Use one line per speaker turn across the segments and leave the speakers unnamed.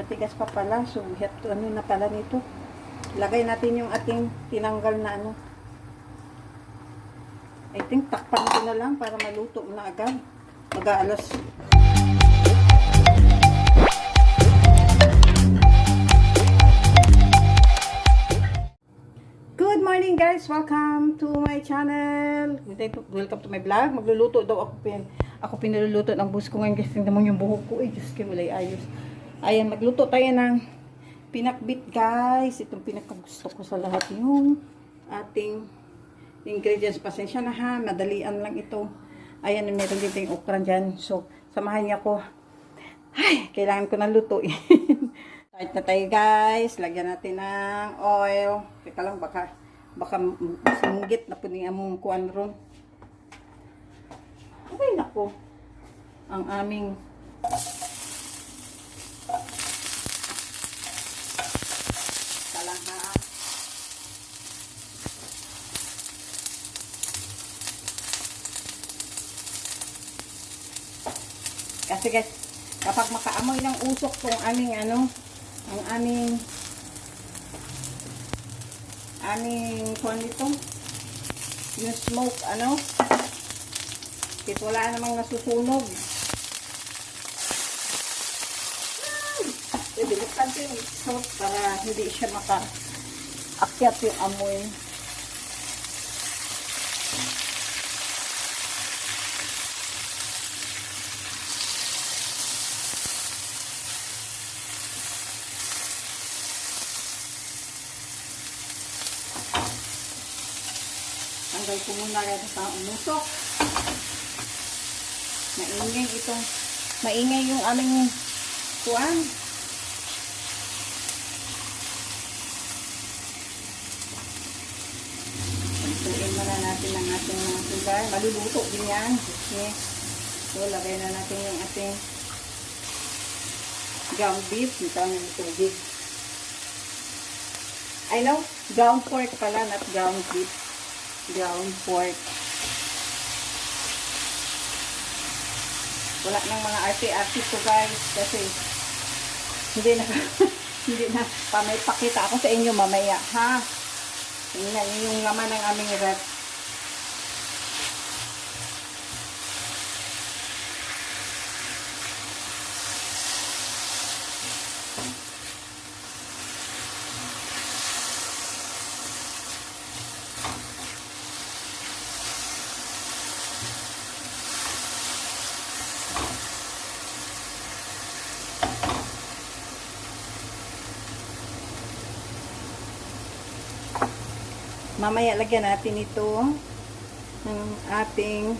matigas pa pala. So, we to, ano na pala nito. Lagay natin yung ating tinanggal na ano. I think takpan ko na lang para maluto na agad. Mag-aalas. Good morning guys! Welcome to my channel! Welcome to my vlog. Magluluto daw ako pin ako pinaluluto ng bus ko ngayon kasi tingnan mo yung buhok ko. Eh, Diyos ko, ayos. Ayan, magluto tayo ng pinakbit guys. Itong pinakagusto ko sa lahat yung ating ingredients. Pasensya na ha, madalian lang ito. Ayan, meron din tayong okra dyan. So, samahan niya ko. Ay, kailangan ko na lutuin. Start na tayo guys. Lagyan natin ng oil. Teka lang, baka, baka singgit na po niya mong kuan ron. Ay, nako. Ang aming Kasi kapag makaamoy ng usok tong aming ano, ang aming aming kuan nito, yung smoke, ano, kahit wala namang nasusunog. Buksan ko yung smoke para hindi siya maka-akyat yung amoy. Ko muna rin sa umusok. Maingay itong, maingay yung aming kuan. Tuin muna natin ang ating mga sugar. Maluluto din yan. Okay. So, lagay na natin yung ating ground beef. Ito ang tubig. I know, ground pork pala, not ground beef. Ground pork. wala nang mga arte-arte ko guys kasi hindi na hindi na pa may pakita ako sa inyo mamaya ha tingnan niyo yung laman ng aming rep mamaya lagyan natin ito ng ating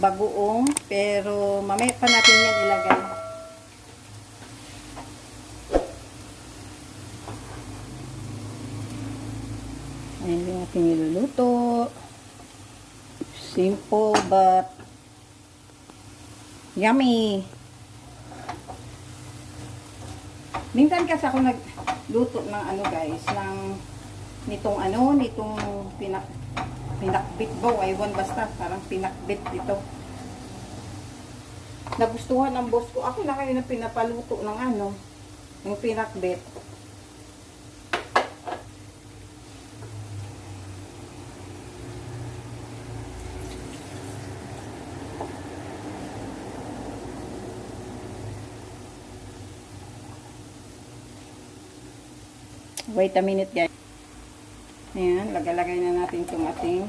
bagoong pero mamaya pa natin yan ilagay. Ayan yung ating niluluto. Simple but yummy. Minsan kasi ako nagluto ng ano guys ng nitong ano, nitong pinak pinakbit ba aywan basta, parang pinakbit ito. Nagustuhan ng boss ko. Ako na kayo na pinapaluto ng ano, yung pinakbit. Wait a minute guys. Ayan, lagalagay na natin itong ating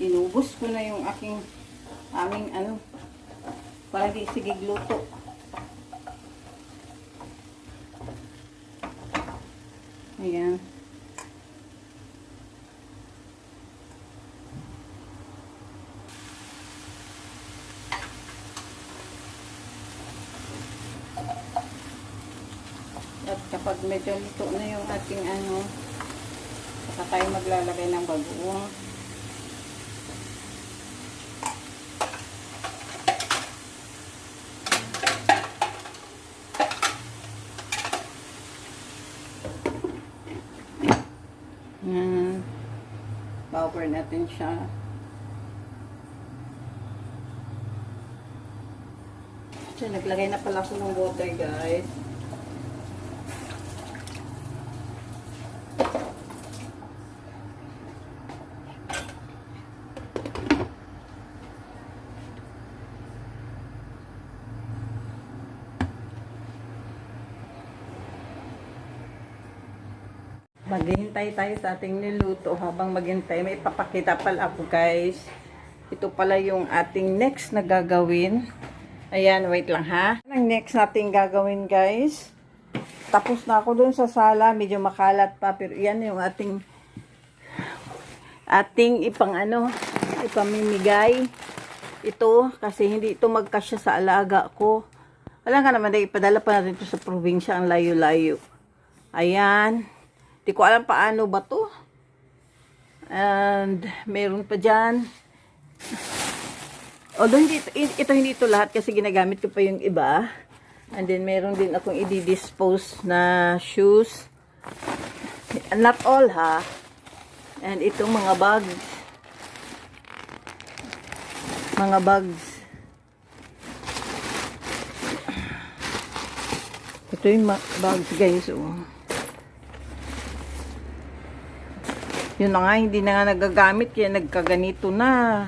inubos ko na yung aking aming ano para di sige gluto. Ayan. Kapag medyo luto na yung ating ano, saka tayo maglalagay ng bagoong. Yan. Cover natin siya. So, naglagay na pala ako ng water, guys. Maghihintay tayo sa ating niluto. Habang maghintay, may papakita pala ako guys. Ito pala yung ating next na gagawin. Ayan, wait lang ha. Ang next nating gagawin guys. Tapos na ako dun sa sala. Medyo makalat pa. Pero yan yung ating ating ipang ano, ipamimigay. Ito, kasi hindi ito magkasya sa alaga ko. Wala nga naman, ipadala pa natin sa probinsya, ang layo-layo. Ayan. Di ko alam paano ba to. And meron pa dyan. Although hindi, ito, ito hindi ito lahat kasi ginagamit ko pa yung iba. And then meron din akong i-dispose na shoes. Not all ha. And itong mga bags. Mga bags. Ito yung bags guys. Oh. Yun na nga, hindi na nga nagagamit, kaya nagkaganito na.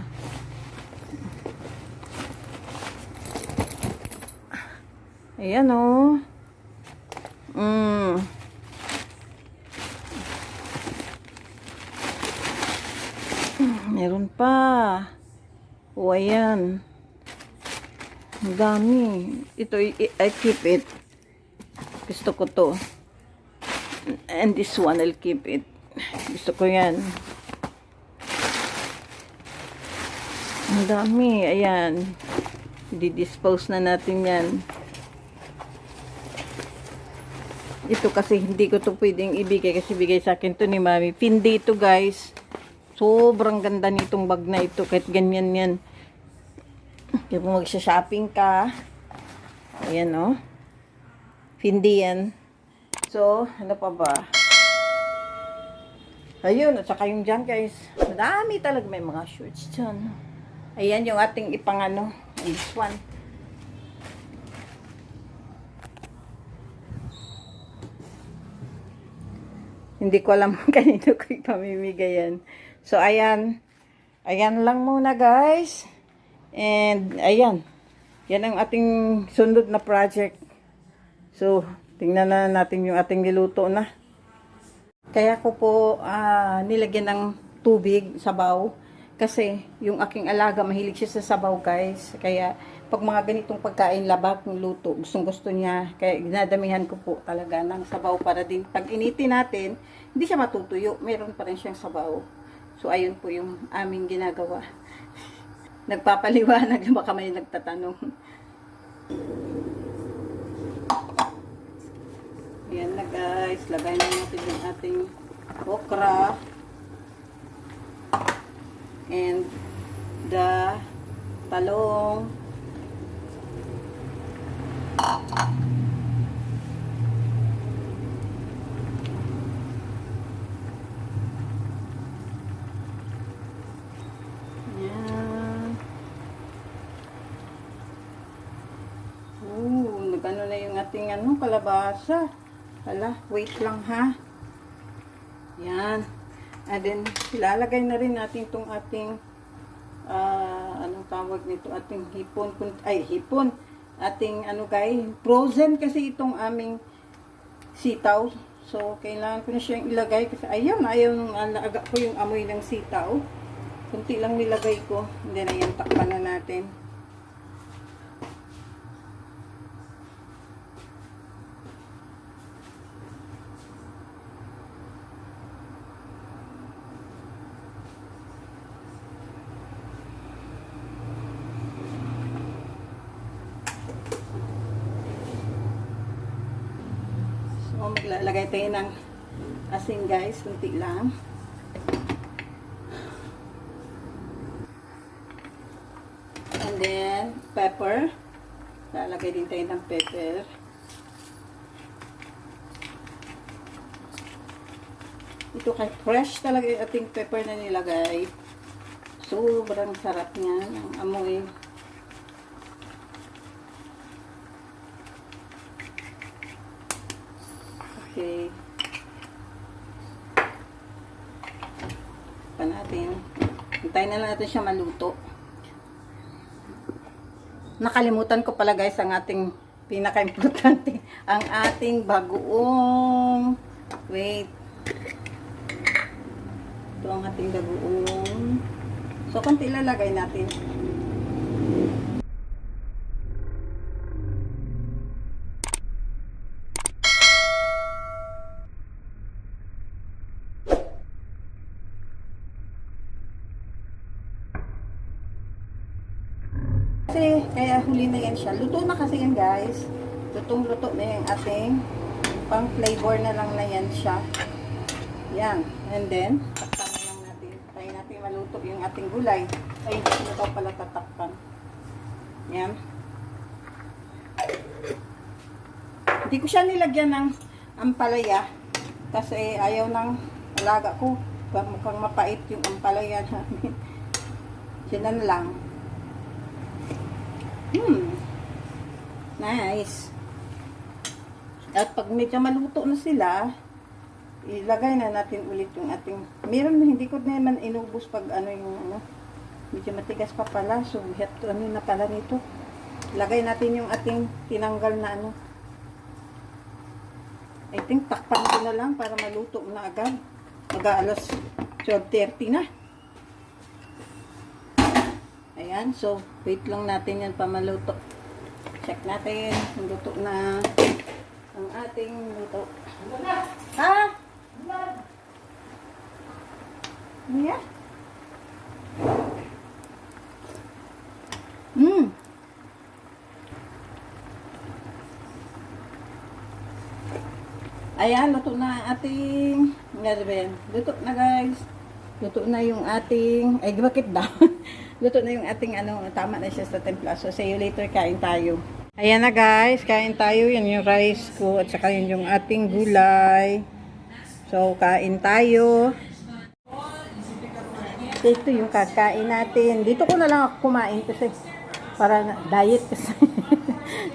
Ayan o. Oh. Mm. Meron pa. O, ayan. Ang dami. Ito, I, I keep it. Gusto ko to. And this one, I'll keep it. Gusto ko yan. Ang dami. Ayan. Di-dispose na natin yan. Ito kasi hindi ko to pwedeng ibigay kasi bigay sa akin to ni Mami. Pindi to guys. Sobrang ganda nitong bag na ito. Kahit ganyan yan. Kaya kung magsha-shopping ka. Ayan o. Oh. Pindi yan. So, ano pa ba? Ayun, at saka yung dyan guys, madami talaga may mga shorts dyan. Ayan yung ating ipang ano, this one. Hindi ko alam kanino ko ipamimigay yan. So, ayan. Ayan lang muna guys. And, ayan. Yan ang ating sunod na project. So, tingnan na natin yung ating niluto na. Kaya ko po uh, nilagyan ng tubig, sabaw. Kasi yung aking alaga, mahilig siya sa sabaw guys. Kaya pag mga ganitong pagkain, labak ng luto, gustong gusto niya. Kaya ginadamihan ko po talaga ng sabaw para din pag initin natin, hindi siya matutuyo. Meron pa rin siyang sabaw. So ayun po yung aming ginagawa. Nagpapaliwanag na baka may nagtatanong. Ayan na guys, lagay na natin yung ating okra. And the talong. Nagano na yung ating ano, kalabasa. Hala, wait lang ha. Yan. And then, ilalagay na rin natin itong ating, uh, anong tawag nito, ating hipon, ay hipon, ating ano guys, frozen kasi itong aming sitaw. So, kailangan ko na siyang ilagay kasi ayaw na, ayaw nung alaga ko yung amoy ng sitaw. Kunti lang nilagay ko. Hindi na yan, takpan na natin. So, maglalagay tayo ng asin guys, kunti lang. And then, pepper. Lalagay din tayo ng pepper. Ito kay fresh talaga yung ating pepper na nilagay. Sobrang sarap niya. Ang amoy. Okay. Pa natin. Hintayin na lang natin siya maluto. Nakalimutan ko pala guys ang ating pinaka-importante. Ang ating bagoong wait. Ito ang ating bagoong. So, konti ilalagay natin. Kasi, kaya huli na yan siya. Luto na kasi yan, guys. Lutong luto na yung ating pang flavor na lang na yan siya. Yan. And then, takpan na lang natin. Tayo natin maluto yung ating gulay. Ay, hindi ko pala tatakpan. Yan. Hindi ko siya nilagyan ng ampalaya. Kasi ayaw ng alaga ko. Mukhang mapait yung ampalaya namin. Sinan lang. Hmm. Nice. At pag medyo maluto na sila, ilagay na natin ulit yung ating, meron na, hindi ko naman inubos pag ano yung ano, medyo matigas pa pala, so we have to, ano na pala nito. Ilagay natin yung ating tinanggal na ano. I think takpan ko na lang para maluto na agad. Mag-aalas 12.30 na. Ayan, so wait lang natin yan pa maluto. Check natin kung luto na ang ating luto. Ha? Ano yan? Hmm. Ayan, luto na ating, nga? Luto na guys. Luto na yung ating, ay bakit daw? luto na yung ating ano, tama na siya sa templa. So, see you later, kain tayo. Ayan na guys, kain tayo. Yan yung rice ko at saka yun yung ating gulay. So, kain tayo. Ito yung kakain natin. Dito ko na lang ako kumain kasi para diet kasi.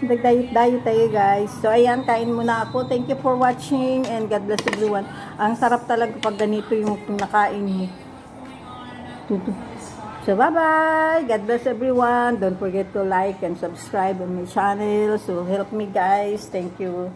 Nag-diet-diet tayo guys. So, ayan, kain muna ako. Thank you for watching and God bless everyone. Ang sarap talaga pag ganito yung nakain mo. Tutu. So, bye-bye. God bless everyone. Don't forget to like and subscribe on my channel. So, help me guys. Thank you.